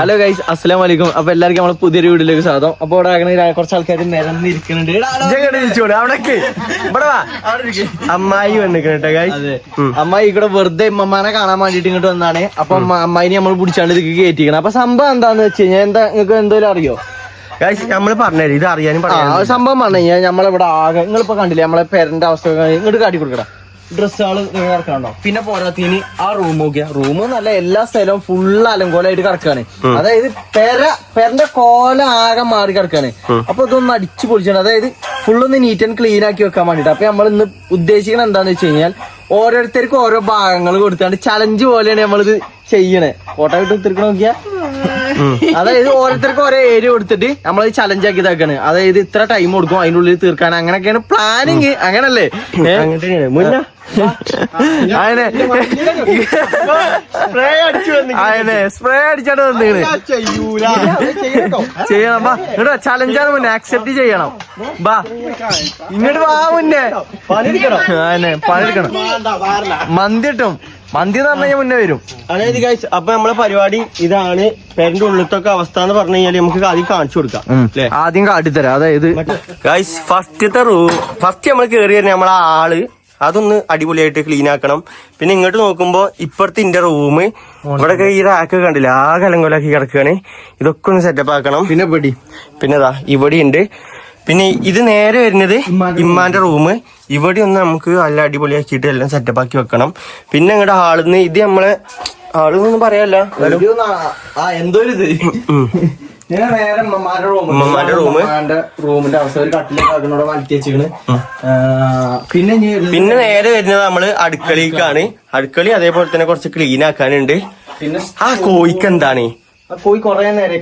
Hello guys അസ്സലാം വലൈക്കും അപ്പൊ എല്ലാവർക്കും നമ്മളെ പുതിയൊരു വീഡിയോയിലേക്ക് സ്വാഗതം. അപ്പൊ ഇവിടെ അങ്ങനെ കുറച്ച് ആൾക്കാർ നിരന്നിരിക്കുന്നുണ്ട്. അവിടേക്ക്. ഇവിടെ. അമ്മായി വന്നിക്കണ കേട്ടോ ഗൈസ് അമ്മായി ഇവിടെ വെറുതെ ഉമ്മമാനെ കാണാൻ വേണ്ടിട്ട് ഇങ്ങോട്ട് വന്നാണ്. അപ്പൊ അമ്മ- അമ്മായിനെ നമ്മൾ പിടിച്ചാണ്ട് ഇതിക്ക് കയറ്റിക്കണം അപ്പൊ സംഭവം എന്താന്ന് വെച്ച് കഴിഞ്ഞാൽ എന്താ നിങ്ങൾക്ക് എന്തോലും അറിയോ? നമ്മൾ നമ്മൾ പറഞ്ഞുതരും ഇത് അറിയാനും സംഭവം പറഞ്ഞു കഴിഞ്ഞാൽ നമ്മളിവിടെ ആകെ നിങ്ങളിപ്പോ കണ്ടില്ലേ നമ്മളെ പേരന്റെ അവസ്ഥ ഇങ്ങോട്ട് കാട്ടി കൊടുക്കടാ ഡ്രസ്സുകൾ കിടക്കണോ പിന്നെ പോരാത്തീന് ആ റൂം നോക്കിയ റൂം നല്ല എല്ലാ സ്ഥലവും ഫുള്ള് അലങ്കോലായിട്ട് കിടക്കാണ്. അതായത് പെര പെരന്റെ കോല ആകെ മാറി കിടക്കാണ്. അപ്പൊ ഇതൊന്ന് അടിച്ചു പൊളിച്ചാണ് അതായത് ഫുള്ളൊന്ന് നീറ്റ് ആൻഡ് ക്ലീൻ ആക്കി വെക്കാൻ വേണ്ടിട്ട്. അപ്പൊ നമ്മൾ ഇന്ന് ഉദ്ദേശിക്കുന്നത് എന്താന്ന് വെച്ച് കഴിഞ്ഞാൽ ഓരോരുത്തർക്കും ഓരോ ഭാഗങ്ങൾ കൊടുത്താണ്ട് ചലഞ്ച് പോലെയാണ് നമ്മളിത് ചെയ്യണേ. ഫോട്ടോ ഇട്ട് എടുത്തിരിക്കണ നോക്കിയാ? അതായത് ഓരോരുത്തർക്കും ഓരോ ഏരിയ കൊടുത്തിട്ട് നമ്മൾ ചലഞ്ച് ആക്കി ഇതാക്കാണ്. അതായത് ഇത്ര ടൈം കൊടുക്കും അതിന്റെ ഉള്ളിൽ തീർക്കാൻ. അങ്ങനെയൊക്കെയാണ് പ്ലാനിങ് അങ്ങനല്ലേ? മുന്നേ. അടിച്ചു അതിനെ സ്പ്രേ അടിച്ചാണ് വന്നിങ്ങനെ. ചെയ്യണം ബാ. ഇങ്ങോട്ട് ചലഞ്ചാണ് മുന്നേ. അക്സെപ്റ്റ് ചെയ്യണം. ബാ. ഇങ്ങോട്ട് വാ മുന്നേ. അതിനെ പണിയെടുക്കണം. മന്തി കിട്ടും. മന്തി എന്ന് പറഞ്ഞു മുന്നേ വരും. അതായത് ഗൈസ് അപ്പൊ നമ്മളെ പരിപാടി ഇതാണ്. പേരന്റെ ഉള്ളിലത്തൊക്കെ അവസ്ഥ എന്ന് പറഞ്ഞു കഴിഞ്ഞാൽ നമുക്ക് ആദ്യം കാണിച്ചു കൊടുക്കാം. അല്ലേ? ആദ്യം കാട്ടിത്തരാം അതായത് ഗൈസ് ഫസ്റ്റത്തെ റൂം ഫസ്റ്റ് നമ്മൾ കയറി വരുന്ന നമ്മളെ ആൾ അതൊന്ന് അടിപൊളിയായിട്ട് ക്ലീൻ ആക്കണം. പിന്നെ ഇങ്ങോട്ട് നോക്കുമ്പോ ഇപ്പുറത്തെ ഇന്റെ റൂം ഇവിടെ ഈ റാക്ക് കണ്ടില്ല? ആ കലങ്കോലാക്കി കിടക്കുകയാണ് ഇതൊക്കെ ഒന്ന് സെറ്റപ്പ് ആക്കണം. പിന്നെ ഇവിടെ. പിന്നെ ഇതാ ഇവിടെ ഉണ്ട് പിന്നെ ഇത് നേരെ വരുന്നത് ഇമ്മാന്റെ റൂം ഇവിടെ ഒന്ന് നമുക്ക് നല്ല അടിപൊളിയാക്കിയിട്ട് എല്ലാം സെറ്റപ്പ് ആക്കി വെക്കണം. പിന്നെ ഇങ്ങടെ ഹാളിന്ന് ഇത് നമ്മളെ ഹാളെന്നൊന്നും പറയാല്ല എന്നാലും ആ എന്തോ ഇത് പിന്നെ പിന്നെ നേരെ വരുന്നത് നമ്മൾ അടുക്കളയിലേക്കാണ്. അടുക്കളി അതേപോലെ തന്നെ കുറച്ച് ക്ലീൻ ആക്കാനുണ്ട്. പിന്നെ ആ കോഴിക്ക് എന്താണ്? പോയി കൊറേ നേരം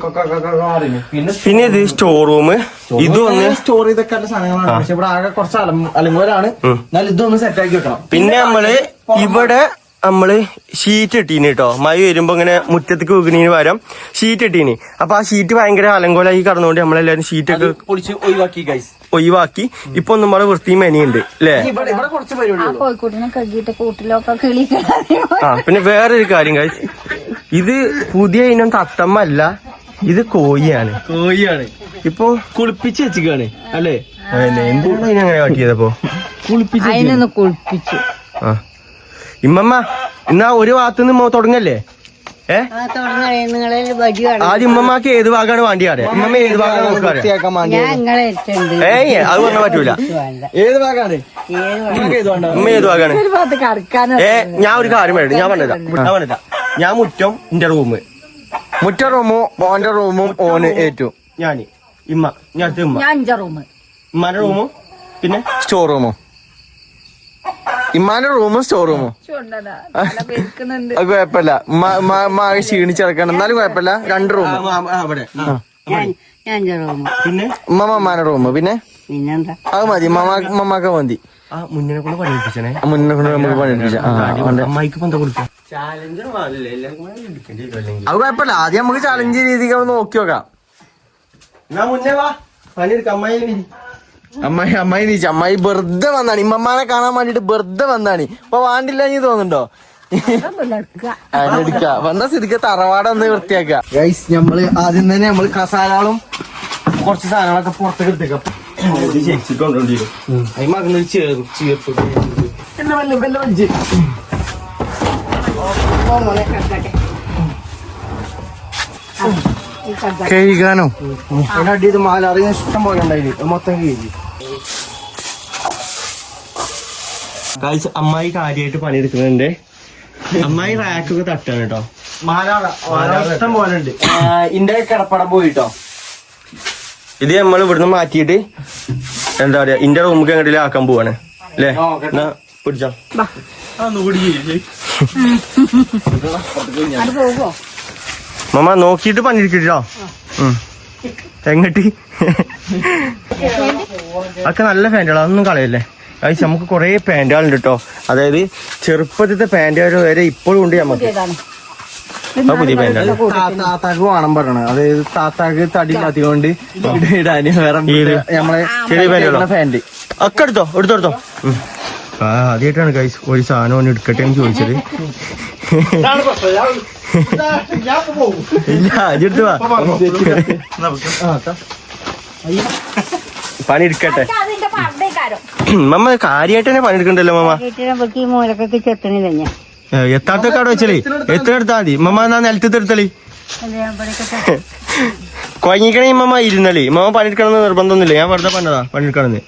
മാറിന് പിന്നെ ഇത് സ്റ്റോർ റൂം ഇത് വന്ന് സ്റ്റോർ ചെയ്തൊക്കെ ഉള്ള സാധനങ്ങളാണ്. പക്ഷെ ഇവിടെ ആകെ കുറച്ച് അലം- അലങ്കോലാണ് എന്നാൽ ഇതൊന്ന് സെറ്റ് ആക്കി വെക്കണം. പിന്നെ നമ്മൾ ഇവിടെ നമ്മൾ ഷീറ്റ് ഇട്ടീന് കേട്ടോ മഴ വരുമ്പോ ഇങ്ങനെ മുറ്റത്തേക്ക് വെക്കുന്നതിന് പകരം ഷീറ്റ് ഇട്ടീന്. അപ്പൊ ആ ഷീറ്റ് ഭയങ്കര അലങ്കോലായി കടന്നുകൊണ്ട് നമ്മളെല്ലാരും ഷീറ്റൊക്കെ പൊളിച്ച് ഒഴിവാക്കി ഗൈസ് ഒഴിവാക്കി. ഇപ്പൊ ഒന്നും നമ്മളെ വൃത്തിയും മെനിയുണ്ട് അല്ലേ ആ പിന്നെ വേറൊരു കാര്യം കഴിച്ച് ഇത് പുതിയ ഇനം തത്തമ്മ അല്ല ഇത് കോഴിയാണ്. കോഴിയാണ്. ഇപ്പൊ കുളിപ്പിച്ച് വെച്ചിക്കാണ് അല്ലേ? എന്തുകൊണ്ടാണ് എന്തുകൊണ്ടാ ഇതിനങ്ങനെ കാട്ടിയതപ്പോ കുളിപ്പിച്ച് അതിനൊന്ന് കുളിപ്പിച്ചു. ആ. ഇമ്മമ്മ എന്നാ ഒരു ഭാഗത്ത് നിന്ന് തുടങ്ങല്ലേ? ഏ? ആദ്യം ഇമ്മമ്മക്ക് ഏത് ഭാഗമാണ് വേണ്ടി അറിയാം? ഇമ്മമ്മ ഏത് ഭാഗമാണ് ഏയ് അത് പറഞ്ഞാൽ പറ്റൂല. ഏത് ഭാഗമാണ് ഏത് ഭാഗമാണ് ഏ ഞാൻ ഒരു കാര്യം പറയുന്നത് ഞാൻ പറഞ്ഞതാ. ഞാൻ പറഞ്ഞതാ ഞാൻ മുറ്റം എന്റെ റൂം മുറ്റ റൂമോ ഓന്റെ റൂമും ഓന് ഏറ്റവും. ഞാൻ ഇമ്മ ഞാൻ അടുത്ത് ഇമ്മ. ഞാൻ അഞ്ച റൂമ്. ഇമ്മാന്റെ റൂമോ പിന്നെ? സ്റ്റോർ റൂമും ഇമ്മാന്റെ റൂമും സ്റ്റോർ റൂമോ അത് കുഴപ്പമില്ല. മാകെ ക്ഷീണിച്ചിറക്കണം എന്നാലും കുഴപ്പമില്ല. രണ്ട് റൂം അവിടെ. ഞാൻ ഞാൻ അഞ്ച റൂമ്. പിന്നെ? റൂം പിന്നെ? അത് മതി. മമ്മാക്ക മതി. ആ മുന്നിനെ കൊണ്ട് പഠിപ്പിച്ചേ ആ മുന്നേ കൊണ്ട് നമുക്ക് പണിയെടുപ്പിച്ച. അമ്മായിക്ക് എന്താ കൊടുക്കുക അത് കുഴപ്പമില്ല. ആദ്യം നമുക്ക് ചലഞ്ച് രീതിക്ക് നോക്കി നോക്കാം. അമ്മായി. അമ്മായി നീ നീച്ച അമ്മായി വെറുതെ വന്നാണ്. ഇമ്മമാനെ കാണാൻ വേണ്ടിട്ട് വെറുതെ വന്നാണ്. ഇപ്പൊ വാണ്ടില്ല നീ തോന്നുന്നുണ്ടോ? അതിനെടുക്ക വന്ന സ്ഥിതിക്ക് തറവാടൊന്ന് വൃത്തിയാക്ക. ഗൈസ് നമ്മൾ ആദ്യം തന്നെ നമ്മൾ കസാലകളും കുറച്ച് സാധനങ്ങളൊക്കെ പുറത്തേക്ക് എടുത്തേക്കാം. ഇത് ചേച്ചിക്ക് കൊണ്ടുവണ്ടി വരും. അതിമകൾ ചേർ ചേർത്ത് എല്ലാം വല്ല വല്ല വലിച്ച് കഴിക്കാനോ ഇത് മാലറിയ ഇഷ്ടം പോലെ ഉണ്ടായില്ല ഇത് മൊത്തം കഴിക്കും അമ്മായി കാര്യമായിട്ട് പണിയെടുക്കുന്നുണ്ട്. അമ്മായി റാക്കൊക്കെ തട്ടാണ് കേട്ടോ. മാലാറ ഇഷ്ടം പോലെ ഉണ്ട്. ഇന്റെ കിടപ്പടം പോയിട്ടോ? ഇത് നമ്മൾ ഇവിടുന്ന് മാറ്റിയിട്ട് എന്താ പറയാ ഇന്റെ റൂമിൽ അങ്ങോട്ടിൽ ആക്കാൻ പോവാണ്. അല്ലേ. എന്നാ പിടിച്ചോ. മമ്മ നോക്കിയിട്ട് പണിയിരിക്കോ എങ്ങട്ടി? അതൊക്കെ നല്ല ഫാന്റുകൾ അതൊന്നും കളയല്ലേ? അത് നമുക്ക് കുറേ പാന്റുകളുണ്ട് കേട്ടോ അതായത് ചെറുപ്പത്തിലത്തെ പാന്റുകൾ വരെ ഇപ്പോഴും ഉണ്ട് നമുക്ക് ഏതാണ് ആ പുതിയ പാന്റാണ് താത്താക്ക് വേണം പറയണ അതായത് താത്താക്ക് തടി ഇല്ലാത്തതുകൊണ്ട് ഇടാന് വേറെ? നമ്മളെ ഒക്കെ എടുത്തോ? എടുത്തോ ആദ്യമായിട്ടാണ് ഗൈസ് ഒരു സാധനം ഒന്ന് എടുക്കട്ടെ എന്ന് ചോദിച്ചത്. ഇല്ല വാ. പണി എടുക്കട്ടെ. മമ്മ കാര്യമായിട്ട് തന്നെ പണി എടുക്കണ്ടല്ലോ മമ്മ. ഈ മൂലക്കൊക്കെ ചെത്തണില്ല ഞാൻ. എത്താത്തൊക്കെ കട വെച്ചളേ എത്ര എടുത്താ മതി. മമ്മ എന്നാ നിലത്ത് എടുത്തളി കൊയങ്ങിക്കണേ മമ്മ ഇരുന്നളി. മമ്മ പണിയെടുക്കണമെന്ന് നിർബന്ധമൊന്നുമില്ല. ഞാൻ വെറുതെ പറഞ്ഞതാ പണിയെടുക്കണമെന്ന്.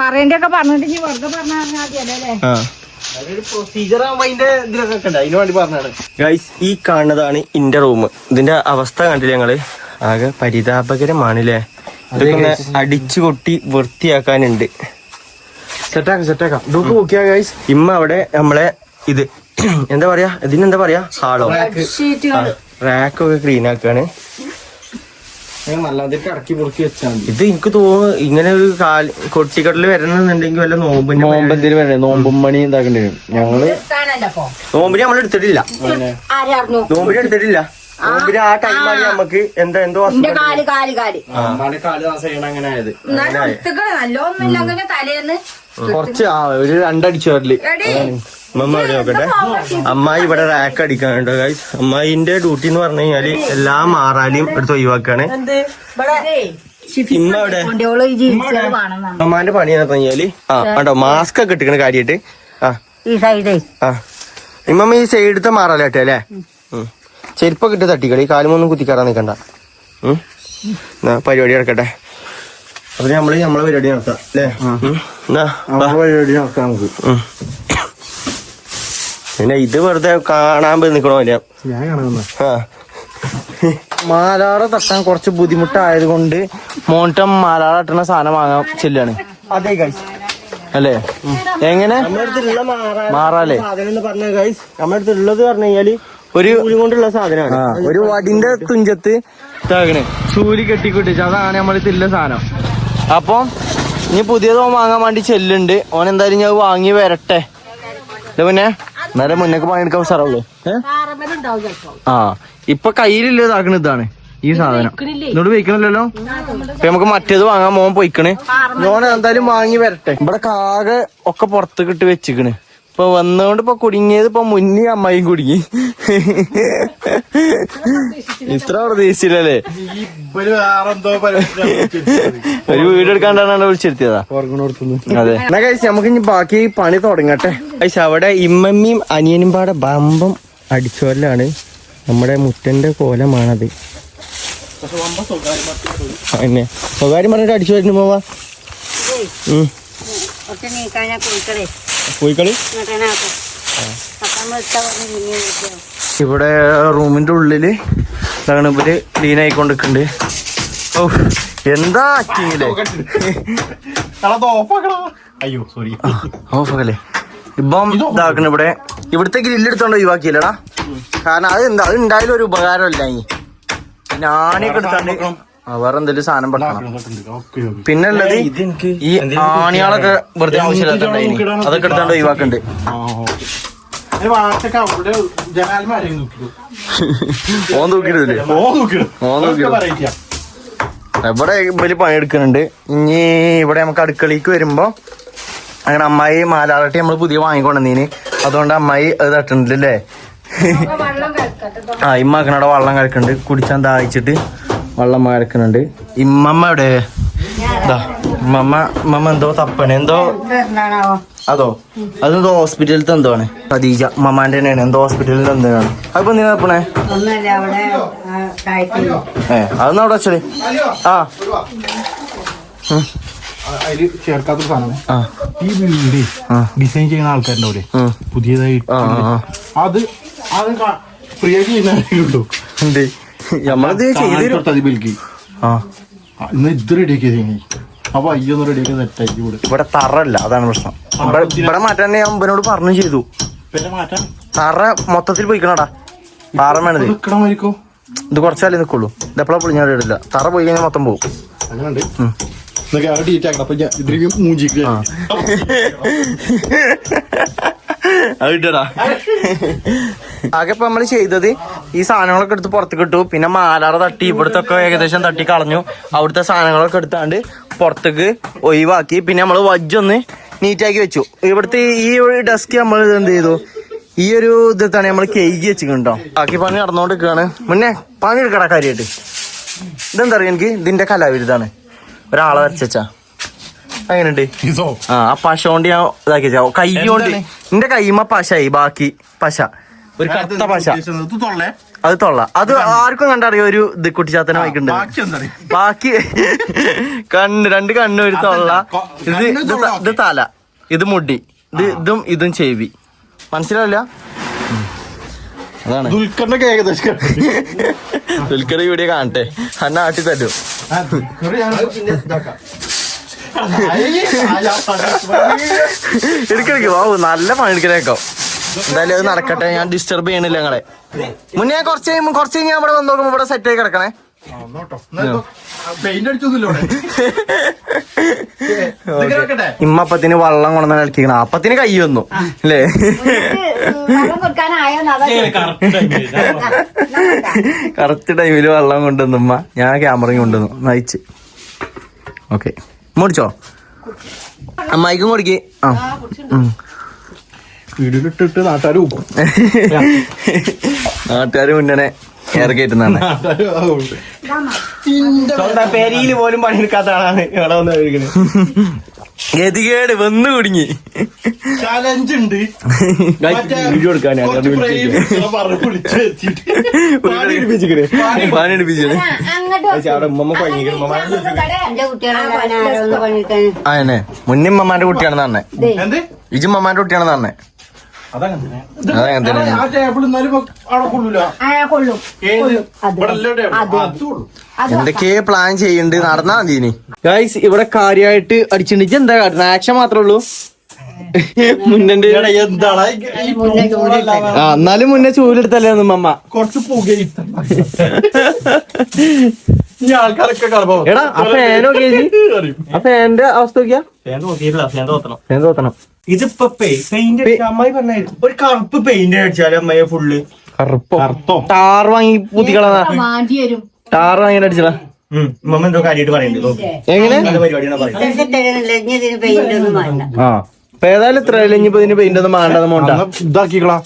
പറയണ്ടൊക്കെ പറഞ്ഞിട്ട് വെറുതെ പറഞ്ഞാൽ ആ. ഗൈസ് ഈ കാണുന്നതാണ് ഇന്റെ റൂം. ഇതിന്റെ അവസ്ഥ കണ്ടില്ല ഞങ്ങൾ? ആകെ പരിതാപകരമാണല്ലേ? ഇതൊക്കെ അടിച്ചു കൊട്ടി വൃത്തിയാക്കാനുണ്ട്. സെറ്റാക്കാം സെറ്റാക്കാം ഇതൊക്കെ നോക്കിയാ ഗൈസ് ഇമ്മ അവിടെ നമ്മളെ ഇത് എന്താ പറയാ? ഇതിനെന്താ പറയാ? ഹാളോ റാക്കൊക്കെ ക്ലീൻ ആക്കാണ്. ഇത് എനിക്ക് തോന്നുന്നു ഇങ്ങനെ ഒരു കാൽ കൊച്ചിക്കടൽ വരണമെന്നുണ്ടെങ്കിൽ വല്ല നോമ്പ് നോമ്പെന്തിന് വരെ നോമ്പും മണി എന്താക്കേണ്ടി വരും. ഞങ്ങൾ നോമ്പിന് നമ്മൾ എടുത്തിട്ടില്ല. നോമ്പിന് എടുത്തിട്ടില്ല. നോമ്പിന് ആ ടൈമാണ് നമുക്ക് എന്താ എന്തോ കാൽ കാൽ അങ്ങനെ ആയത്. അങ്ങനെ തലേന്ന് കുറച്ച് ആ ഒരു രണ്ടടിച്ചു വരൽ. അമ്മ ഇവിടെ നോക്കട്ടെ. അമ്മായി ഇവിടെ റാക്ക് അടിക്കാനുണ്ട് ഗൈസ് അമ്മായിന്റെ ഡ്യൂട്ടി എന്ന് പറഞ്ഞു കഴിഞ്ഞാൽ എല്ലാ മാറാലിയും എടുത്ത് ഒഴിവാക്കാണ്. ഇന്നവിടെ ഇമ്മ അമ്മാന്റെ പണി എന്ന് പറഞ്ഞു കഴിഞ്ഞാൽ ആ കണ്ടോ മാസ്ക് ഒക്കെ ഇട്ടിക്കണ കാര്യായിട്ട്. ആ. ഈ സൈഡേ ആ. ഇമ്മമ്മ ഈ സൈഡത്തെ മാറാലാട്ടെ അല്ലേ. ചെരുപ്പൊക്കെ ഇട്ട് തട്ടിക്കളി കാലുമൊന്നും കുത്തിക്കാറാ നിക്കണ്ട. ഉം. എന്നാ പരിപാടി നടക്കട്ടെ. അപ്പൊ നമ്മൾ നമ്മളെ പരിപാടി നടത്താം അല്ലേ? പരിപാടി നടത്താം നമുക്ക്. പിന്നെ ഇത് വെറുതെ കാണാൻ പോയി നിക്കണോ ഞാൻ കാണുന്ന മാലാറ തട്ടാൻ കുറച്ച് ബുദ്ധിമുട്ടായത് കൊണ്ട് മോട്ടം മാലാട തട്ടണ സാധനം വാങ്ങാൻ ചെല്ലാണ്. അതെ ഗൈസ് അല്ലേ? എങ്ങനെ? മാറാലേ ഗൈസ് നമ്മുടെ അടുത്തുള്ളത് പറഞ്ഞു കഴിഞ്ഞാൽ ഒരു കൊണ്ടുള്ള സാധനമാണ്. ഒരു വടിന്റെ തുഞ്ചത്ത് ചൂലി കെട്ടിക്കൊട്ടിച്ച്. അതാണ് നമ്മൾ സാധനം. അപ്പം ഇനി പുതിയത് ഓൻ വാങ്ങാൻ വേണ്ടി ചെല്ലുണ്ട് ഓൻ എന്തായാലും ഞാൻ വാങ്ങി വരട്ടെ. പിന്നെ നേരെ മുന്നേക്ക് പണിയെടുക്കാൻ സാറുള്ളൂ ആ ഇപ്പൊ കയ്യിലില്ല ഇതാക്കണ ഇതാണ് ഈ സാധനം. ഇന്നോട് വെക്കണില്ലല്ലോ ഇപ്പൊ നമുക്ക് മറ്റേത് വാങ്ങാൻ മോൻ പോയിക്കണ്. മോൻ എന്തായാലും വാങ്ങി വരട്ടെ. ഇവിടെ കാകെ ഒക്കെ പുറത്തേക്ക് ഇട്ട് വെച്ചിക്കണ്. ഇപ്പൊ വന്നോണ്ട് ഇപ്പൊ കുടുങ്ങിയത് ഇപ്പൊ മുന്നേ അമ്മായിയും കുടുങ്ങി. ഇത്ര പ്രതീക്ഷിച്ചില്ലല്ലേ? ഒരു വീട് എടുക്കാണ്ടാണ് വിളിച്ചിരുത്തിയതാ. അതെ. എന്നാ കഴിച്ച് നമുക്ക് ഇനി ബാക്കി പണി തുടങ്ങട്ടെ. കഴിച്ച് അവിടെ ഇമ്മമ്മിയും അനിയനും പാടെ ബമ്പം അടിച്ചോലാണ് നമ്മുടെ മുറ്റന്റെ കോലമാണത്. പിന്നെ സ്വകാര്യം പറഞ്ഞിട്ട് അടിച്ചു വരുന്നു പോവാ പോയിക്കളി? ഇവിടെ റൂമിന്റെ ഉള്ളിൽ ഇതാണ് ഇവർ ക്ലീൻ ആയിക്കൊണ്ടിരിക്കുന്നുണ്ട് ഓ എന്താ ആക്കിയില്ലേ? അയ്യോ സോറി ഓഫല്ലേ ഇപ്പം ഇതാക്കണ ഇവിടെ. ഇവിടുത്തെ ഗ്രില്ല് എടുത്തോണ്ട് ഒഴിവാക്കിയില്ലടാ കാരണം അത് എന്താ അത് ഉണ്ടായാലും ഒരു ഉപകാരമല്ല ഇനി. ഞാനൊക്കെ എടുത്തോണ്ട് വേറെ എന്തെങ്കിലും സാധനം പെട്ടണം പിന്നെ ഉള്ളത് ഈ ആണികളൊക്കെ വെറുതെ ആവശ്യമില്ലാത്ത അതൊക്കെ എടുത്താണ്ട് ഒഴിവാക്കുന്നുണ്ട് നോക്കിയോ ഓൻ തൂക്കിയിട്ടില്ലേ ഓൻ പറയിക്കാം ഇവിടെ ഇവർ പണിയെടുക്കുന്നുണ്ട് ഇനി ഇവിടെ നമുക്ക് അടുക്കളയ്ക്ക് വരുമ്പോ അങ്ങനെ അമ്മായി മാലാറട്ടി നമ്മൾ പുതിയ വാങ്ങിക്കൊണ്ടിന് അതുകൊണ്ട് അമ്മായി അത് തട്ടുന്നില്ലല്ലേ ആ ഇമ്മാക്കനവിടെ വെള്ളം കലക്കുന്നുണ്ട് കുടിച്ചാൻ ദാഹിച്ചിട്ട് വെള്ളം കലക്കുന്നുണ്ട് ഇമ്മമ്മ എവിടെ? ദാ, ഇമ്മമ്മ ഇമ്മമ്മ എന്തോ തപ്പണ്. എന്തോ അതോ? അതെന്തോ ഹോസ്പിറ്റലിലത്തെ എന്തോ ആണ്. ഖദീജ ഉമ്മമാന്റെ തന്നെയാണ്. എന്തോ ഹോസ്പിറ്റലിൽ എന്താണ് ആണ്. അതിപ്പോ എന്തിനാ തപ്പണേ? ഏ അതൊന്നും അവിടെ വെച്ചേ ആ. ചേർക്കാത്ത സാധനം ആ. ഈ വീട് ഡിസൈൻ ചെയ്യുന്ന ആൾക്കാരുണ്ടാവില്ലേ പുതിയതായിട്ട് അത് അത് ഫ്രീ ആയിട്ട് ചെയ്യുന്നോ ഉണ്ട്. നമ്മളിത് ചെയ്തു തരും. ബിൽക്ക് ആ. ഇന്ന് ഇത് റെഡിയാക്കിയത് അപ്പൊ അയ്യൊന്ന് റെഡിയാക്കി സെറ്റാക്കി ഇവിടെ ഇവിടെ തറല്ല അതാണ് പ്രശ്നം. ഇവിടെ മാറ്റാൻ ഞാൻ അമ്പനോട് പറഞ്ഞു ചെയ്തു. പിന്നെ മാറ്റാൻ? തറ മൊത്തത്തിൽ പോയിക്കണടാ. പാറ വേണത്. നിക്കണമായിരിക്കോ ഇത് കുറച്ചാലേ നിക്കുള്ളൂ. ഇത് എപ്പോഴാ പൊളിഞ്ഞാൽ ഇടില്ല. തറ പോയി കഴിഞ്ഞാൽ മൊത്തം പോകും അങ്ങനെയുണ്ട്. എന്നൊക്കെ ആകെ ഇപ്പൊ നമ്മൾ ചെയ്തത് ഈ സാധനങ്ങളൊക്കെ എടുത്ത് പുറത്തേക്ക് ഇട്ടു. പിന്നെ മാലാറ തട്ടി ഇവിടുത്തെ ഒക്കെ ഏകദേശം തട്ടി കളഞ്ഞു. അവിടുത്തെ സാധനങ്ങളൊക്കെ എടുത്താണ്ട് പുറത്തേക്ക് ഒഴിവാക്കി. പിന്നെ നമ്മൾ വജ്ജൊന്ന് നീറ്റാക്കി വെച്ചു. ഇവിടുത്തെ ഈ ഒരു ഡെസ്ക് നമ്മൾ എന്ത് ചെയ്തു? ഈ ഒരു ഇതാണ് നമ്മൾ കേക്ക് വെച്ചിട്ടുണ്ടോ? ബാക്കി പണി നടന്നോണ്ടിരിക്കാണ് മുന്നേ പണി എടുക്കടാ കാര്യമായിട്ട് ഇതെന്താ അറിയാം എനിക്ക്? ഇതിന്റെ കലാവിരുതാണ് ഒരാളെ വരച്ചാ അങ്ങനെയുണ്ട് ആ ആ പശ കൊണ്ട് ഞാൻ ഇതാക്കി കൈ കൊണ്ട്. എന്റെ കൈമ പശയായി ബാക്കി പശ. ഒരു കറുത്ത പശ. തൊള്ളേ. അത് തൊള്ള. അത് ആർക്കും കണ്ടറിയോ? ഒരു ഇത് കുട്ടിച്ചാത്തനെ വായിക്കണ്ട ബാക്കി കണ്ണ് രണ്ട് കണ്ണ് ഒരു തൊള്ള. ഇത് ഇത് തല. ഇത് മുടി. ഇത് ഇതും ഇതും ചെവി. മനസ്സിലാവില്ല. അതാണ്. ദുൽഖറിന്റെ ഏകദേശം. ദുൽഖർ വീഡിയോ കാണട്ടെ. അന്ന ആട്ടി തരും എടുക്കെടുക്ക് വാ നല്ല പണി എടുക്കലേക്കോ എന്തായാലും അത് നടക്കട്ടെ ഞാൻ ഡിസ്റ്റർബ് ചെയ്യണില്ല ഞങ്ങളെ. മുന്നേ ഞാൻ കുറച്ച് കഴിയുമ്പോൾ കുറച്ച് കഴിഞ്ഞ് ഇവിടെ വന്ന് നോക്കുമ്പോ ഇവിടെ സെറ്റ് ആയി കിടക്കണേ. ഇമ്മപ്പത്തിന് വള്ളം കൊണ്ടുവന്ന കളിക്കണം. അപ്പത്തിന് കൈ വന്നു അല്ലേ? കറക്റ്റ് ടൈമിൽ വള്ളം കൊണ്ടുവന്നു ഉമ്മ. ഞാൻ ക്യാമറയും കൊണ്ടുവന്നു നയിച്ച് ഓക്കെ. മുടിച്ചോ അമ്മായിക്കും കുടിക്ക്. ആ. വീടിലിട്ടിട്ട് നാട്ടുകാർ പോകും നാട്ടുകാര് മുന്നേ കയറി കയറ്റുന്നതാണ് പെരിയിൽ പോലും പണിയെടുക്കാത്ത ആളാണ് ഇവിടെ വന്ന് കഴിക്കുന്നത്. ഗതികേട് വന്നു കുടുങ്ങി. ചലഞ്ച് ഉണ്ട്. വീഡിയോ അതന്നെ മുന്നേ ഉമ്മമാന്റെ കുട്ടിയാണെന്ന് പറഞ്ഞേ. എന്ത്? ഇജും ഉമ്മമാന്റെ കുട്ടിയാണെന്ന് പറഞ്ഞേ. എന്തൊക്കെ പ്ലാൻ ചെയ്യുന്നുണ്ട് നടന്നാ മതി ഇനി. ഗൈസ് ഇവിടെ കാര്യമായിട്ട് അടിച്ചിട്ടുണ്ട്. ഇജ്ജ് എന്താ കാര്യം ആക്ഷൻ മാത്രമേ ഉള്ളൂ? മുന്നേ എടാ, എന്താണ്? ഈ ചൂടല്ലാതെ ആ എന്നാലും മുന്നേ ചൂലെടുത്തല്ലേ മമ്മ? കുറച്ച് പുകയും ഈ ആൾക്കാരൊക്കെ കളപ്പോ എടാ ആ ഫാനോ കേജി ആ ഫാനിന്റെ അവസ്ഥ നോക്കിയാ? ഞാൻ നോക്കിയിട്ടില്ല ഫാൻ തോത്തണം. ഫാൻ തോത്തണം. ഇതിപ്പോ പെയിന്റ് അമ്മായി പറഞ്ഞ ഒരു കറുപ്പ് പെയിന്റ് അടിച്ചാൽ അമ്മയെ ഫുള്ള് കറുപ്പോ? ടാർ വാങ്ങി പുതിക്കളാ മാണ്ടി വരും. ടാർ വാങ്ങി അടിച്ചടാ ഉമ്മ എന്തോ കാര്യമായിട്ട് പറയുന്നുണ്ട്. എങ്ങനെ? ആ. ഏതായാലും ഇത്ര ഇനിയിപ്പോ ഇതിന് പെയിന്റ് ഒന്നും വേണ്ടത് മോണ്ട ഇതാക്കിക്കളാ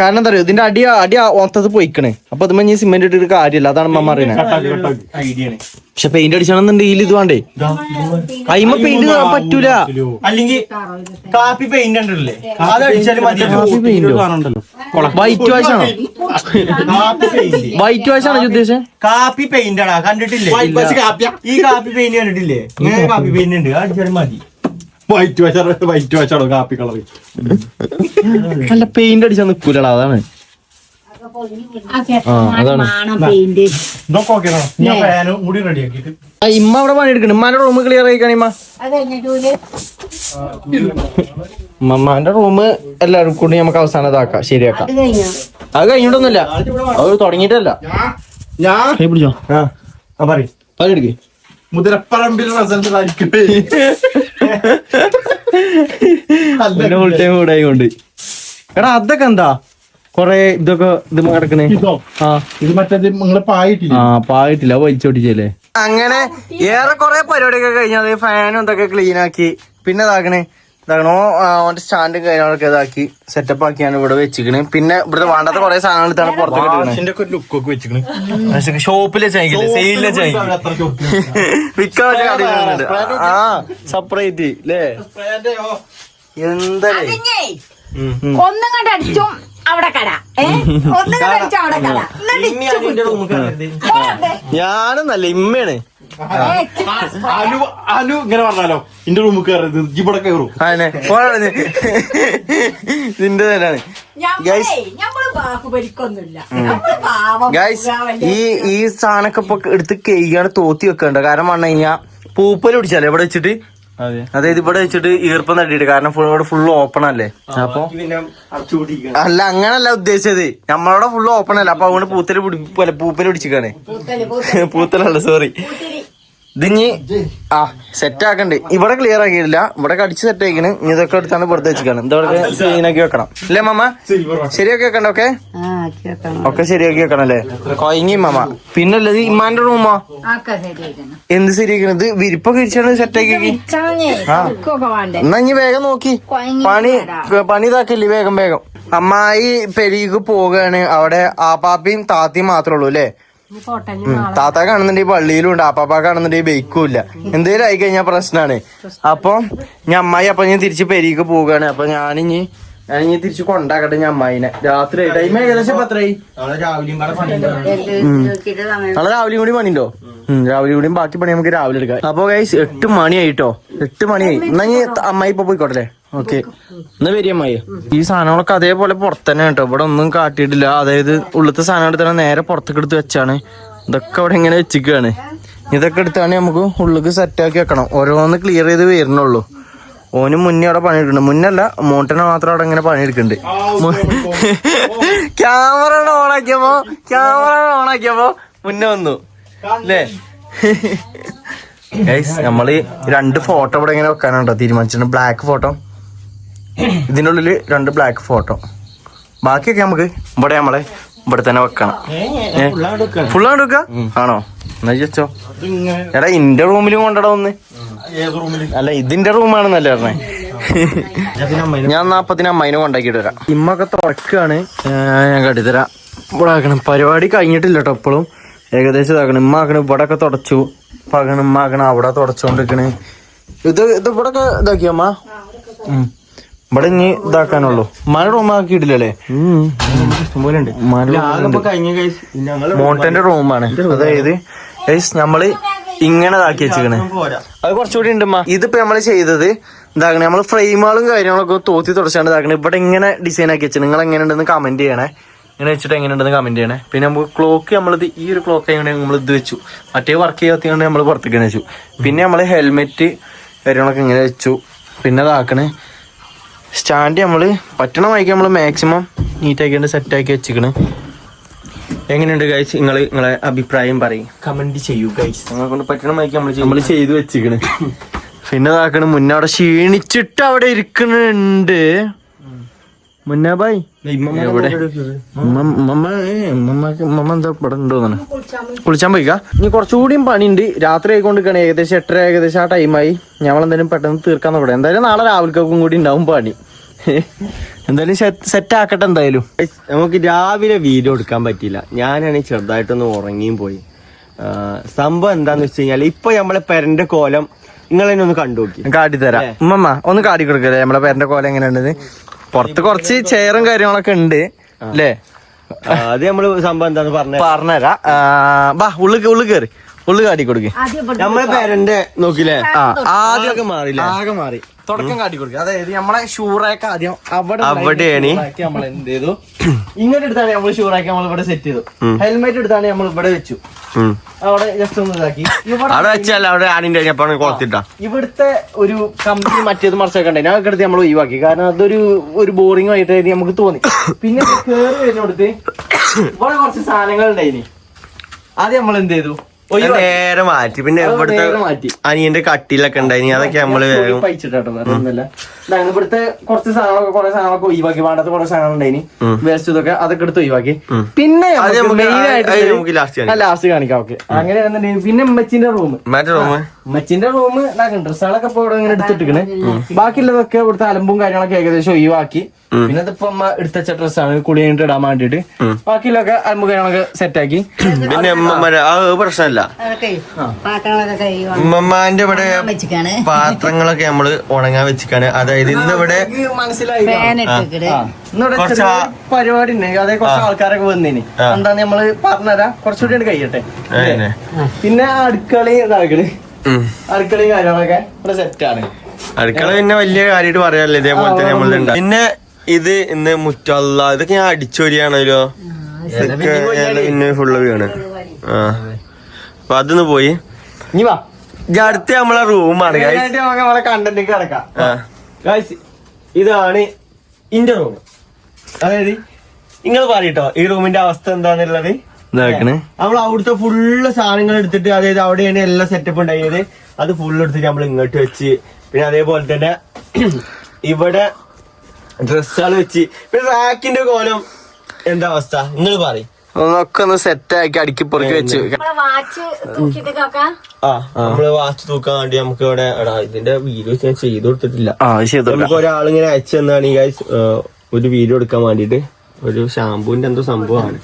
കാരണം എന്താ പറയുക ഇതിന്റെ അടി അടി ഒത്തത് പോയിക്കണേ. അപ്പൊ അത് മഞ്ഞ സിമെന്റ് ഇട്ടിട്ട് കാര്യമില്ല. അതാണ് മമ്മ അറിയണേ ഐഡിയ ആണ്. പക്ഷെ പെയിന്റ് അടിച്ചാണെന്നുണ്ടെങ്കിൽ ഇത് വേണ്ടേ? അയിമ പെയിന്റ് പറ്റൂല. അല്ലെങ്കിൽ കാപ്പി പെയിന്റ് ഉണ്ടല്ലേ വൈറ്റ് വാഷ് ആണോ? പെയിന്റ് വൈറ്റ് വാഷ് ആണോ ഉദ്ദേശം കാപ്പി പെയിന്റ് ആണോ കണ്ടിട്ടില്ലേ? ഈ കാപ്പി പെയിന്റ് കണ്ടിട്ടില്ലേ? കാപ്പി പെയിന്റ് ഉണ്ട് അടിച്ചാലും മതി. വൈറ്റ് വാഷ വൈറ്റ് വാഷാണോ കാപ്പി കളർ അല്ല പെയിന്റ് അടിച്ചാൽ നിൽക്കൂലടാ അതാണ്. ഇമ്മ അവിടെ പണിയെടുക്കണം ഇമ്മാന്റെ റൂം ക്ലിയർ ആയിക്കാണ് ഇമ്മ. മമ്മാന്റെ റൂം എല്ലാവരും കൂടി നമുക്ക് അവസാനം ഇതാക്കാം ശരിയാക്കാം. അത് കഴിഞ്ഞു? അത് കഴിഞ്ഞിട്ടൊന്നുമില്ല. അത് തുടങ്ങിയിട്ടല്ല. ഞാൻ? പിടിച്ചോ? പറയും. മുതിരപ്പറമ്പിൽ റിസൾട്ട് ആയിരിക്കും പിന്നെ ഫുൾ ടൈം ഇവിടെ ആയിക്കൊണ്ട്. എടാ അതൊക്കെ എന്താ? കൊറേ ഇതൊക്കെ ഇത് കിടക്കണേ. ഇതോ? ആ. ഇത് മറ്റേത് നിങ്ങൾ പായിട്ടില്ല? ആ പായിട്ടില്ല. വലിച്ചോട്ടിച്ചല്ലേ അങ്ങനെ ഏറെ കൊറേ പരിപാടിയൊക്കെ കഴിഞ്ഞാൽ ഫാനും ഇതൊക്കെ ക്ലീൻ ആക്കി. പിന്നെ ഇതാക്കണേ. ഇതാക്കണോ അവന്റെ സ്റ്റാൻഡും കാര്യങ്ങളൊക്കെ ഇതാക്കി സെറ്റപ്പ് ആക്കിയാണ് ഇവിടെ വെച്ചിക്കണ് പിന്നെ ഇവിടുത്തെ വേണ്ടാത്ത കുറെ സാധനങ്ങൾ ഇതാണ് പുറത്തേക്ക് ഒക്കെ ലുക്കൊക്കെ വെച്ചിക്കണ് ഷോപ്പിലെ ചായക്കില്ലേ സെയിലിലെ ആ സെപ്പറേറ്റ് ല്ലേ? എന്താ ഒന്നും കണ്ട് അടിച്ചും അവിടെ കട. ഒന്നും കണ്ട് അടിച്ചും അവിടെ കട. എന്നിട്ട് ഇച്ചു പോണത്. ഞാനും നല്ല ഇമ്മയാണ്. അനു അനു ഇങ്ങനെ പറഞ്ഞാലോ? ഇന്റെ റൂമിൽ കയറരുത് ഇവിടെ കയറും അതന്നെ നിന്റെ തന്നെയാണ്. ഗൈസ് പുകാവല്ലേ. ഈ ഈ സാധനമൊക്കെ ഇപ്പൊ എടുത്ത് കെയ്യാണ് തോത്തി വെക്കണ്ട കാരണം പറഞ്ഞു കഴിഞ്ഞാ പൂപ്പൽ പിടിച്ചാലേ ഇവിടെ വെച്ചിട്ട് അതായത് ഇവിടെ വെച്ചിട്ട് ഈർപ്പം തട്ടിയിട്ട് കാരണം ഫുൾ ഇവിടെ ഫുൾ ഓപ്പൺ അല്ലേ? അപ്പൊ അല്ല അങ്ങനല്ല ഉദ്ദേശിച്ചത്. നമ്മളവിടെ ഫുൾ ഓപ്പൺ അല്ല. അപ്പൊ അതുകൊണ്ട് പൂത്തൽ പൂപ്പൽ പിടിച്ചിക്കാണ്. പൂത്തൽ, പൂത്തൽ, പൂത്തലല്ല സോറി. ഇതിഞ്ഞി ആ സെറ്റ് ആക്കണ്ട് ഇവിടെ ക്ലിയർ ആക്കിയിട്ടില്ല. ഇവിടെ അടിച്ച് സെറ്റ് ആക്കിയാണ് ഇനി ഇതൊക്കെ എടുത്താണ് വെറുതെ വെച്ചിരിക്കണം ഇതൊക്കെ ക്ലീനാക്കി വെക്കണം. അല്ലേ മമ്മ ശരിയാക്കി വെക്കണ്ട ഓക്കെ ഒക്കെ ശരിയാക്കി വെക്കണം അല്ലേ? കൊയങ്ങി മമ്മ പിന്നെ ഉള്ളത് ഇമ്മാന്റെ റൂമോ എന്ത് ശരിയാക്കണം? എന്ത് ശരിയാക്കണത് വിരിപ്പൊക്കെ ഇരിച്ചാണ് സെറ്റ് ആക്കി ഒക്കെ വേണ്ടേ? എന്നാ ഇനി വേഗം നോക്കി. കൊയങ്ങി പണി പണി ഇതാക്കില്ലേ വേഗം വേഗം. അമ്മായി പെരിക്ക് പോവുകയാണ് അവിടെ ആപ്പാപ്പിയും താത്തയും മാത്രമേ ഉള്ളൂ അല്ലേ. താത്ത കാണുന്നുണ്ടെങ്കിൽ പള്ളിയിലും ഉണ്ട്. ആപ്പാപ്പ കാണുന്നുണ്ടെങ്കിൽ ബൈക്കും ഇല്ല എന്തേലും ആയി കഴിഞ്ഞാ പ്രശ്നാണ്. അപ്പൊ ഞാൻ അമ്മായി അപ്പൊ ഞാൻ തിരിച്ച് പെരിക്ക് പോവുകയാണ്. അപ്പൊ ഞാനിഞ്ഞി ഞാനിഞ്ഞി തിരിച്ച് കൊണ്ടാക്കട്ടെ ഞാൻ അമ്മായിനെ. രാത്രി ടൈം ഏകദേശം ഇപ്പൊ എത്രയായി നാളെ രാവിലെയും കൂടി പണിയുണ്ടോ? ഉം, രാവിലെ കൂടിയും ബാക്കി പണി നമുക്ക് രാവിലെ എടുക്കാം. അപ്പൊ ഗൈസ് എട്ട് മണിയായിട്ടോ എട്ട് മണിയായി. എന്നാ ഇനി അമ്മായി ഇപ്പൊ പോയിക്കോട്ടെ ഓക്കെ. എന്നാ വരി ഈ സാധനങ്ങളൊക്കെ അതേപോലെ പുറത്തന്നെ കേട്ടോ ഇവിടെ ഒന്നും കാട്ടിയിട്ടില്ല. അതായത് ഉള്ളത്തെ സാധനം എടുത്താൽ നേരെ പുറത്തേക്ക് എടുത്ത് വെച്ചാണ്. ഇതൊക്കെ അവിടെ ഇങ്ങനെ വെച്ചിക്കാണ് ഇതൊക്കെ എടുത്താണ് നമുക്ക് ഉള്ളിക്ക് സെറ്റാക്കി വെക്കണം. ഓരോന്ന് ക്ലിയർ ചെയ്ത് വരുന്നുള്ളൂ. ഓന് മുന്നേ അവിടെ പണിയെടുക്കുന്നുണ്ട്. മുന്നല്ല മോട്ടനെ മാത്രം അവിടെ ഇങ്ങനെ പണിയെടുക്കുന്നുണ്ട്. ക്യാമറ ഓണാക്കിയപ്പോ ക്യാമറ ഓണാക്കിയപ്പോ മുന്നേ വന്നു. അല്ലേ? ഗൈസ് നമ്മൾ രണ്ട് ഫോട്ടോ ഇവിടെ ഇങ്ങനെ വെക്കാനുണ്ടോ? തീരുമാനിച്ചിട്ടുണ്ട്. ബ്ലാക്ക് ഫോട്ടോ ഇതിന്റെ ഉള്ളിൽ രണ്ട് ബ്ലാക്ക് ഫോട്ടോ ബാക്കിയൊക്കെ നമുക്ക് ഇവിടെ നമ്മളെ ഇവിടെ തന്നെ വെക്കണം. ഫുള്ളാണ്ട് വെക്ക? ആണോ? എന്നാ ചോച്ചോ എടാ ഇന്റെ റൂമിലും കൊണ്ടടാ ഒന്ന് അല്ല ഇതിന്റെ റൂമാണെന്നല്ലേ പറഞ്ഞേ. ഞാൻ നാപ്പത്തിന് അമ്മയിനെ കൊണ്ടാക്കിട്ട് വരാം. ഇമ്മൊക്കെ തുറക്കാണ്. ഞാൻ കട്ടിത്തരാം ഇവിടെ ആക്കണം. പരിപാടി കഴിഞ്ഞിട്ടില്ല കേട്ടോ എപ്പോഴും ഏകദേശം ഇതാക്കണം. ഇമ്മ ആക്കണ ഇവിടെ ഒക്കെ തുടച്ചു പകണം ഇമ്മ ആക്കണം. അവിടെ തുടച്ചോണ്ടിരിക്കണേ. ഇത് ഇത് ഇവിടെ ഒക്കെ ഇതാക്കി അമ്മ ഉം. ഇവിടെ ഇനി ഇതാക്കാനുള്ളൂ. മഴ റൂം ആക്കിയിട്ടില്ലല്ലേ? മോണ്ടന്റെ റൂമാണ് അതായത് ഗൈസ് നമ്മൾ ഇങ്ങനെ ഇതാക്കി വെച്ചിക്കണ് അത് കുറച്ചുകൂടി ഉണ്ട് ഇതിപ്പോ നമ്മൾ ചെയ്തത് ഇതാക്കണേ നമ്മൾ ഫ്രെയിമുകളും കാര്യങ്ങളൊക്കെ തോത്തി തുടച്ചാണ് ഇതാക്കണേ. ഇവിടെ ഇങ്ങനെ ഡിസൈൻ ആക്കി വെച്ചു. നിങ്ങൾ എങ്ങനെ ഉണ്ടെന്ന് കമന്റ് ചെയ്യണേ. ഇങ്ങനെ വെച്ചിട്ട് എങ്ങനെ ഉണ്ടെന്ന് കമന്റ് ചെയ്യണേ. പിന്നെ നമുക്ക് ക്ലോക്ക് നമ്മളിത് ഈ ഒരു ക്ലോക്ക് എങ്ങനെ നമ്മൾ ഇത് വെച്ചു. മറ്റേ വർക്ക് ചെയ്യാത്തതുകൊണ്ട് നമ്മൾ പുറത്തേക്ക് വെച്ചു. പിന്നെ നമ്മൾ ഹെൽമെറ്റ് കാര്യങ്ങളൊക്കെ ഇങ്ങനെ വെച്ചു. പിന്നെ ഇതാക്കണേ. സ്റ്റാൻഡ് നമ്മൾ പറ്റണ വഴിക്ക് നമ്മൾ മാക്സിമം നീറ്റാക്കിയിട്ട് സെറ്റാക്കി സെറ്റ് ആക്കി വെച്ചിക്കണ് എങ്ങനെയുണ്ട് ഗൈസ് നിങ്ങൾ നിങ്ങളെ അഭിപ്രായം പറയും. കമന്റ് ചെയ്യൂ ഗൈസ് നിങ്ങളെ കൊണ്ട് പറ്റണ വഴിക്ക് നമ്മൾ നമ്മൾ ചെയ്തു വെച്ചിക്കണ് പിന്നെ ഇതാക്കണ് മുന്നേ അവിടെ ക്ഷീണിച്ചിട്ട് അവിടെ ഇരിക്കണുണ്ട് കുളിച്ചാൻ പോയിക്കാ? ഇനി കുറച്ചുകൂടിയും പണിയുണ്ട്. രാത്രി ആയിക്കൊണ്ടിരിക്കണ ഏകദേശം എട്ടര ഏകദേശം ആ ടൈമായി ഞമ്മളെന്തായാലും പെട്ടെന്ന് തീർക്കാൻ തുടങ്ങി എന്തായാലും നാളെ രാവിലേക്കും കൂടി ഉണ്ടാവും പണി. എന്തായാലും സെറ്റ് ആക്കട്ടെ എന്തായാലും. നമുക്ക് രാവിലെ വീഡിയോ എടുക്കാൻ പറ്റിയില്ല. ഞാനാണെങ്കിൽ ചെറുതായിട്ടൊന്ന് ഉറങ്ങിയും പോയി. സംഭവം എന്താന്ന് വെച്ച് കഴിഞ്ഞാൽ ഇപ്പൊ നമ്മളെ പെരന്റെ കോലം നിങ്ങൾ തന്നെ ഒന്ന് കണ്ടു നോക്കി കാട്ടിത്തരാം ഉമ്മമ്മ ഒന്ന് കാട്ടി കൊടുക്കല്ലേ? നമ്മളെ പേരന്റെ കോലം എങ്ങനെയുണ്ടെന്ന് പുറത്ത് കുറച്ച് ചെയറും കാര്യങ്ങളൊക്കെ ഉണ്ട്. അല്ലേ അത് നമ്മൾ സംഭവം എന്താന്ന് പറഞ്ഞു? പറഞ്ഞുതരാം ബാ വാ ഉള്ളു ഉള്ളു കയറി ഉള്ളു കാട്ടി കൊടുക്ക്. നമ്മളെ പേരന്റെ നോക്കില്ലേ ആദ്യമൊക്കെ ആദ്യം മാറില്ല ആകെ മാറി. തുടക്കം കാട്ടി കൊടുക്കുക അതായത് നമ്മളെ ഷൂറാക്ക ആദ്യം അവിടെ അവിടെയാണ്. നമ്മൾ എന്ത് ചെയ്തു? ഇങ്ങോട്ട് എടുത്താണ് നമ്മൾ ഷൂറാക്കി നമ്മൾ ഇവിടെ സെറ്റ് ചെയ്തു. ഹെൽമെറ്റ് എടുത്താണ് നമ്മൾ ഇവിടെ വെച്ചു. അവിടെ ജസ്റ്റ് ഒന്ന് ഇതാക്കി. ഇവിടുത്തെ ഒരു കമ്പനി മറ്റേത് മറിച്ചൊക്കെ ഉണ്ടായി. ഞാൻ എടുത്ത് നമ്മൾ ഒഴിവാക്കി. കാരണം അതൊരു ഒരു ബോറിംഗ് ആയിട്ട് നമുക്ക് തോന്നി. പിന്നെ കേറി വരുന്നിടത്ത് ഇവിടെ കുറച്ച് സാധനങ്ങൾ ഉണ്ടായിനി. അത് നമ്മൾ എന്ത് ചെയ്തു. നേരെ മാറ്റി. പിന്നെ ഇവിടുത്തെ അനിയന്റെ കട്ടിലൊക്കെ ഉണ്ടായി. അതൊക്കെ നമ്മൾ വേഗം പൈച്ചിട്ടോ വേറെ ഒന്നുമല്ല. ഇതാണ് ഇവിടുത്തെ കുറച്ച് സാധനങ്ങളൊക്കെ കുറെ സാധനങ്ങളൊക്കെ ഒഴിവാക്കി. വേണ്ടാത്ത കുറെ സാധനങ്ങൾ ഉണ്ടായി വേസ്റ്റ് ഇതൊക്കെ അതൊക്കെ എടുത്ത് ഒഴിവാക്കി. പിന്നെ മെയിൻ ആയിട്ട് അത് ലാസ്റ്റ് കാണിക്കാം. ഓക്കെ. അങ്ങനെയാണെന്നുണ്ടെങ്കിൽ പിന്നെ മച്ചിന്റെ റൂം മച്ചിന്റെ റൂം ഡ്രസ്സുകളൊക്കെ ഇപ്പൊ ഇവിടെ ഇങ്ങനെ എടുത്തിട്ടിരിക്കണേ. ബാക്കിയുള്ളതൊക്കെ ഇവിടുത്തെ അലമ്പും കാര്യങ്ങളൊക്കെ ഏകദേശം ഒഴിവാക്കി. പിന്നെ ഇതിപ്പോ അമ്മ എടുത്തച്ച ഡ്രസ്സാണ് കുളി കഴിഞ്ഞിട്ട് ഇടാൻ വേണ്ടിട്ട് ബാക്കിയുള്ളതൊക്കെ അലമ്പും കാര്യങ്ങളൊക്കെ സെറ്റാക്കി പിന്നെ പ്രശ്നമില്ല ആ അത് പ്രശ്നമല്ല. അതൊക്കെ പാത്രങ്ങളൊക്കെ ഇവിടെ പാത്രങ്ങളൊക്കെ നമ്മൾ ഉണങ്ങാൻ വെച്ചിക്കാണ്. അതായത് മനസ്സിലായി ഇന്നിവിടെ കുറച്ച് പരിപാടി ഉണ്ട്. അതേ കുറച്ച് ആൾക്കാരൊക്കെ വന്നിന്. എന്താ എന്താണ് നമ്മൾ പറഞ്ഞുതരാം. കുറച്ചുകൂടി കഴിയട്ടെ. പിന്നെ അടുക്കളയും ഇതാക്കണ്. അടുക്കളയും കാര്യങ്ങളൊക്കെ ഇവിടെ സെറ്റാണ് അടുക്കള പിന്നെ വലിയ കാര്യമായിട്ട് പറയാല്ലേ ഇതേപോലെ തന്നെ നമ്മളുണ്ട് പിന്നെ ഇത് ഇന്ന് മുറ്റല്ല ഇതൊക്കെ ഞാൻ അടിച്ചോരിയാണല്ലോ ഇതൊക്കെ പിന്നെ ഫുള്ള് വീണ്. ആ. അപ്പൊ അതൊന്ന് പോയി. ഇനി വാ. ഇത് അടുത്ത നമ്മളെ റൂമാണ് കണ്ടന്റ് കിടക്കാം. ഗായ്സ് ഇതാണ് ഇന്റെ റൂം അതായത് നിങ്ങൾ പറയട്ടോ ഈ റൂമിന്റെ അവസ്ഥ എന്താന്നുള്ളത്? നമ്മൾ അവിടുത്തെ ഫുള്ള് സാധനങ്ങൾ എടുത്തിട്ട് അതായത് അവിടെയാണ് എല്ലാ സെറ്റപ്പ് ഉണ്ടായത് അത് ഫുള്ള് എടുത്തിട്ട് നമ്മൾ ഇങ്ങോട്ട് വെച്ച് പിന്നെ അതേപോലെ തന്നെ ഇവിടെ ഡ്രസ്സുകൾ വെച്ച് പിന്നെ റാക്കിന്റെ കോലം എന്താ അവസ്ഥ? നിങ്ങൾ പറയും. ഒന്ന് സെറ്റ് ആക്കി അടുക്കി പൊറുക്കി വെച്ചു. വാച്ച് ആ നമ്മൾ വാച്ച് തൂക്കാൻ വേണ്ടി നമുക്ക് ഇവിടെ എടാ ഇതിന്റെ വീഡിയോ ഞാൻ ചെയ്തു കൊടുത്തിട്ടില്ല. ആ നമുക്ക് ഒരാളിങ്ങനെ അയച്ചു തന്നാണ് ഈ ഗൈസ് ഒരു വീഡിയോ എടുക്കാൻ വേണ്ടിട്ട് ഒരു ഷാമ്പൂവിന്റെ എന്തോ സംഭവമാണ്.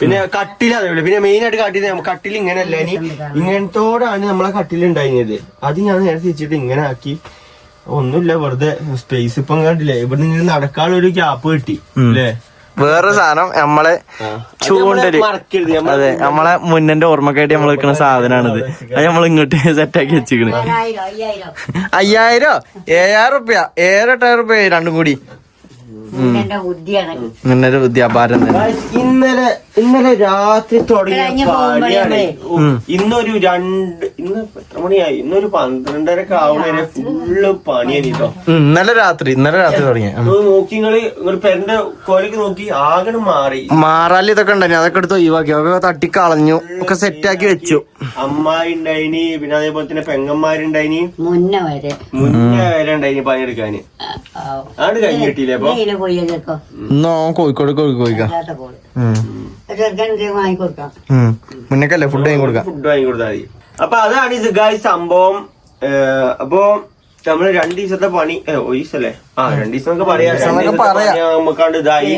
പിന്നെ കട്ടിൽ അതേപോലെ പിന്നെ മെയിൻ ആയിട്ട് കട്ടിൽ കട്ടിൽ ഇങ്ങനെയല്ല. ഇനി ഇങ്ങനത്തോടാണ് നമ്മളെ കട്ടിൽ ഉണ്ടായിരുന്നത്. അത് ഞാൻ നേരെ തിരിച്ചിട്ട് ഇങ്ങനെ ആക്കി. ഒന്നുമില്ല വെറുതെ സ്പേസ് ഇപ്പം കണ്ടില്ലേ? ഇവിടെ ഇങ്ങനെ നടക്കാനുള്ള ഒരു ഗ്യാപ്പ് കിട്ടി അല്ലേ? വേറെ സാധനം നമ്മളെ ചൂണ്ടൽ. അതെ നമ്മളെ മുന്നന്റെ ഓർമ്മക്കായിട്ട് നമ്മൾ വെക്കുന്ന സാധനമാണിത് അത് നമ്മൾ ഇങ്ങോട്ട് സെറ്റ് ആക്കി വെച്ചിക്കണ് ഏഴായിരം അയ്യായിരം. ഏഴായിരം റുപ്യ. ഏഴ് എട്ടായിരം റുപ്യ രണ്ടും കൂടി. എന്റെ ബുദ്ധിയാണ്. അപാരം തന്നെ. ഇന്നലെ ഇന്നലെ രാത്രി തുടങ്ങിയ പണിയാണ്. ഇന്നൊരു രണ്ട് ഇന്ന് എത്ര മണിയായി? ഇന്നൊരു പന്ത്രണ്ടരക്ക് ആവണ വരെ ഫുള്ള് പണിയാണ് ഇന്നലെ രാത്രി ഇന്നലെ രാത്രി തുടങ്ങി. നോക്കി നിങ്ങൾ നിങ്ങൾ പെരന്റെ കോലക്ക് നോക്കി ആകെ മാറി. മാറാൽ ഇതൊക്കെ ഉണ്ടായിരുന്നു അതൊക്കെ എടുത്ത് ഒഴിവാക്കി. അതൊക്കെ തട്ടിക്കളഞ്ഞു ഒക്കെ സെറ്റാക്കി വെച്ചു. അമ്മായി ഉണ്ടായിനി. പിന്നെ അതേപോലെ തന്നെ പെങ്ങന്മാരുണ്ടായിനി മുന്നേ വരെ. മുന്നേ വരെ ഉണ്ടായിനി പണിയെടുക്കാന് ആണ് കഴിഞ്ഞ് കിട്ടിയില്ലേ അപ്പൊ കോഴിക്കോട് ഇന്നോ കോഴിക്കോട് കോഴിക്കോഴിക്ക മുന്നേക്കല്ലേ ഫുഡ് വാങ്ങി കൊടുക്കാം. ഫുഡ് വാങ്ങി കൊടുത്താൽ മതി. അപ്പൊ അതാണ് ഇത് ഗായ് സംഭവം. അപ്പൊ നമ്മൾ രണ്ടു ദിവസത്തെ പണി ഒഴിച്ചല്ലേ ആ രണ്ടു ദിവസം പറയാം. നമുക്കാണ്ട് ഇതായി.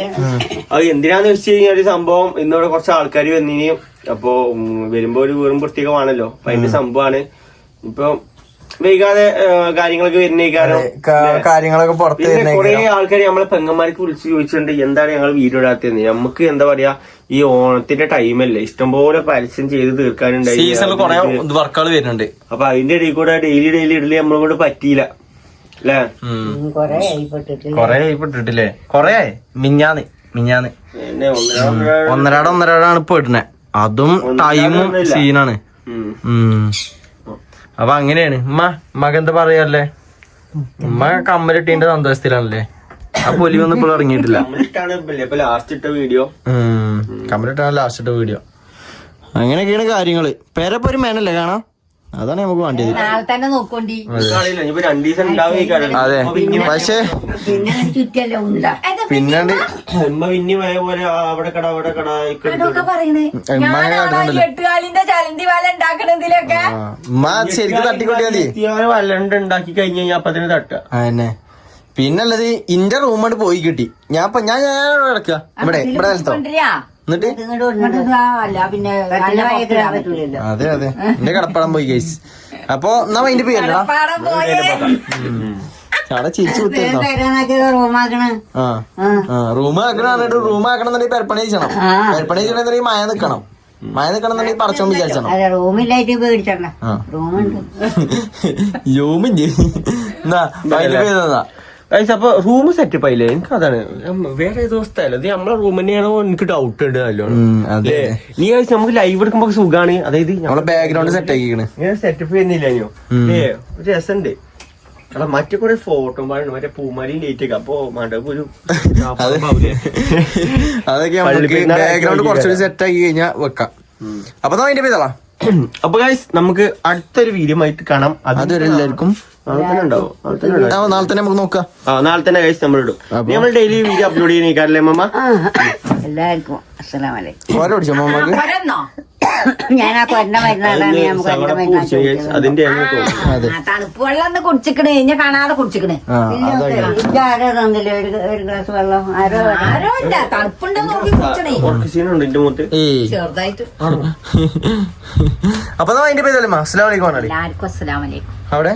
അത് എന്തിനാന്ന് വെച്ച് കഴിഞ്ഞാൽ ഒരു സംഭവം ഇന്നിവിടെ കുറച്ച് ആൾക്കാർ വന്നിനി അപ്പൊ വരുമ്പോ ഒരു വെറും പ്രത്യേകമാണല്ലോ അപ്പൊ അതിന്റെ സംഭവമാണ്. ഇപ്പൊ വൈകാതെ കാര്യങ്ങളൊക്കെ വരുന്നേക്കാരം കാര്യങ്ങളൊക്കെ പുറത്ത് കുറെ ആൾക്കാർ നമ്മളെ പെങ്ങന്മാർക്ക് വിളിച്ച് ചോദിച്ചിട്ടുണ്ട് എന്താണ് ഞങ്ങൾ വീഡിയോ ഇടാത്തത് നമുക്ക് എന്താ പറയാ ഈ ഓണത്തിന്റെ ടൈമല്ലേ ഇഷ്ടംപോലെ പരസ്യം ചെയ്ത് തീർക്കാനുണ്ടായി. സീസണിൽ കുറെ വർക്കുകൾ വരുന്നുണ്ട്. അപ്പൊ അതിന്റെ ഇടയിൽ കൂടെ ഡെയിലി ഡെയിലി ഇടലി നമ്മളെ കൊണ്ട് പറ്റിയില്ല. അല്ലേ? കൊറേ മിഞ്ഞാന്ന് മിഞ്ഞാന്ന്. ഒന്നരാട ഒന്നരാടാണ് ഇപ്പൊ ഇടുന്നെ. അതും ടൈമും സീനാണ്. അപ്പൊ അങ്ങനെയാണ്. ഉമ്മ ഉമ്മക്ക് എന്താ പറയല്ലേ? ഉമ്മ കമ്മലിട്ടീന്റെ സന്തോഷത്തിലാണല്ലേ? ആ പൊലി ഒന്നും ഇപ്പോൾ ഇറങ്ങിയിട്ടില്ല. ലാസ്റ്റ് ഇട്ട വീഡിയോ ലാസ്റ്റ് ഇട്ട വീഡിയോ അങ്ങനെയൊക്കെയാണ് കാര്യങ്ങൾ. പേരപ്പൊ ഒരു മേനല്ലേ കാണാം? അതാണ് നമുക്ക് വേണ്ടത് അതെ. പക്ഷേ പിന്നെ. ശരിക്കും തട്ടിക്കൊണ്ടിയാ മതി. വല്ലണ്ട് ഉണ്ടാക്കി കഴിഞ്ഞ് കഴിഞ്ഞാൽ അപ്പൊ തട്ടുക. പിന്നുള്ളത് ഇന്റെ റൂമോട് പോയി കിട്ടി. ഞാൻ ഇപ്പൊ ഞാൻ ഞാൻ ഇവിടെ കിടക്കുക ഇവിടെ ഇവിടെ നിലത്തോ എന്നിട്ട്? അതെ അതെ. എന്റെ കടപ്പാടം പോയി കേസ് അപ്പൊ എന്നാ അതിന്റെ പേരടാ? അവിടെ ചിരിച്ചു കുത്തിരുന്നോ ആ റൂം ആക്കണം പറഞ്ഞിട്ട് റൂം ആക്കണം എന്നുണ്ടെങ്കിൽ പെരപ്പണി ചെയ്യണം പെരപ്പണി ചെയ്യണമെന്നുണ്ടെങ്കിൽ മഴ നിക്കണം മഴ നിക്കണം എന്നുണ്ടെങ്കിൽ പടച്ചോൻ വിചാരിച്ചണം റൂമില്ലായിട്ട് പേടിച്ചണ്ട. റൂമുണ്ട്. എന്നാ മൈൻഡ് പോയതാ ഗൈസ് അപ്പൊ റൂം സെറ്റപ്പ് ആയില്ലേ? എനിക്ക് അതാണ്. വേറെ ഏതോ സ്ഥലം. ഇത് നമ്മളെ റൂം തന്നെയാണോ? എനിക്ക് ഡൗട്ട് ഉണ്ട് നല്ലോണം. നീ ഗൈസ് നമുക്ക് ലൈവ് എടുക്കുമ്പോ സുഖാണ്. അതായത് നമ്മളെ ബാക്ക്ഗ്രൗണ്ട് സെറ്റ് ആക്കിക്കണ് ഇങ്ങനെ സെറ്റപ്പ് ചെയ്യുന്നില്ല ഏ ഒരു രസമുണ്ട് മറ്റേ കുറെ ഫോട്ടോ പാടുണ്ട് മറ്റേ പൂമാരിയും ലേറ്റ് ഒക്കെ. അപ്പൊ മണ്ടപ്പ് ഒരു? അതൊക്കെ ബാക്ക്ഗ്രൗണ്ട് കുറച്ചുകൂടി സെറ്റ് ആക്കി കഴിഞ്ഞാൽ വെക്കാം. അപ്പൊ അപ്പൊ ഗൈസ് നമുക്ക് അടുത്തൊരു വീഡിയോ ആയിട്ട് കാണാം. അത് അതുവരെ എല്ലാവർക്കും നാളെ തന്നെ നമുക്ക് നോക്കാം. ആ നാളെ തന്നെ നമ്മൾ ഇടും. നമ്മൾ ഡെയിലി വീഡിയോ അപ്ലോഡ് ചെയ്യുന്നേക്കാരല്ലേ മമ്മ? എല്ലാവർക്കും അതിന്റെ തണുപ്പ് വെള്ളം കുടിച്ചിക്കണേ. ഞാൻ കാണാതെ കുടിച്ചിക്കണേ. ആ അതാ ആരോ തന്നില്ലേ? ഒരു ഗ്ലാസ് വെള്ളം. ആരോ ആരോ ഇല്ല തണുപ്പുണ്ടോ നോക്കി കുടിച്ചണേ. ഉറക്ക സീനുണ്ട് എന്റെ മുഖത്ത്. ഏയ്. ചെറുതായിട്ട്. അപ്പൊ അസ്സലാമലൈക്കും അവിടെ?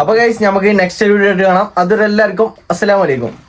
അപ്പൊ ഗൈസ് നമുക്ക് നെക്സ്റ്റ് വീഡിയോ കാണാം. അതുവരെ എല്ലാവർക്കും അസ്സലാം വലൈക്കും